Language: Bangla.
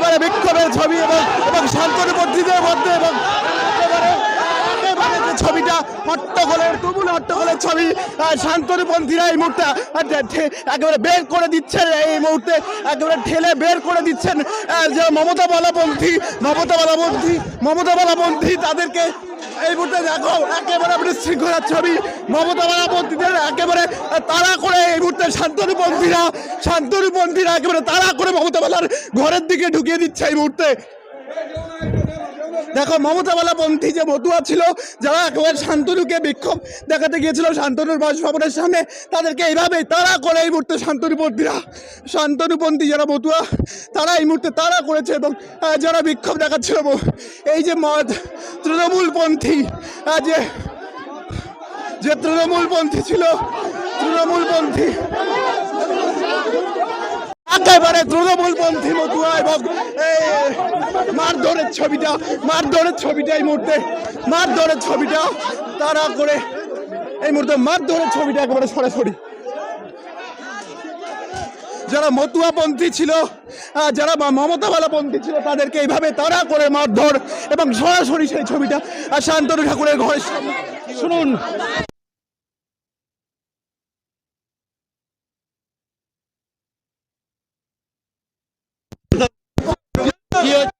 একেবারে বিক্ষোভের ছবি এবং এবং শান্তনুবর্তীদের মধ্যে এবং ছবিটা, হট্টগোলের তুমুল হট্টগোলের ছবি শান্তনুপন্থীরা এই মুহূর্তে একেবারে বের করে দিচ্ছেন এই মুহূর্তে, একেবারে ঠেলে বের করে দিচ্ছেন যে মমতা বালাপন্থী মমতা বালাপন্থী মমতা বালাপন্থী তাদেরকে এই মুহূর্তে দেখো, একেবারে বিশৃঙ্খলার ছবি, মমতা বালাপন্থীদের একেবারে তারা করে এই মুহূর্তে শান্তনুপন্থীরা শান্তনুপন্থীরা একেবারে তারা করে মমতা ঘরের দিকে ঢুকিয়ে দিচ্ছে এই মুহূর্তে। দেখো মমতাওয়ালা পন্থী যে মতুয়া ছিল, যারা একেবারে শান্তনুকে বিক্ষোভ দেখাতে গিয়েছিল, শান্তনুর বাসভবনের সামনে, তাদেরকে এইভাবেই তারা করে এই মুহূর্তে শান্তনুপন্থীরা শান্তনুপন্থী যারা মতুয়া, তারা এই মুহূর্তে তারা করেছে এবং যারা বিক্ষোভ দেখাচ্ছিল এই যে মদ তৃণমূলপন্থী যে যে তৃণমূলপন্থী ছিল তৃণমূলপন্থী একেবারে তৃণমূলপন্থী মতুয়া এবং মারধরের ছবিটা মারধরের ছবিটা এই মুহূর্তে, মারধরের ছবিটা তারা করে এই মুহূর্তে মারধরের ছবিটা একেবারে সরাসরি। যারা মতুয়াপন্থী ছিল যারা মা- মমতাওয়ালা পন্থী ছিল, তাদেরকে এইভাবে তারা করে মারধর এবং সরাসরি সেই ছবিটা শান্তনু ঠাকুরের সামনে। শুনুন সামনে কার্যত এই মুহূর্তে আজ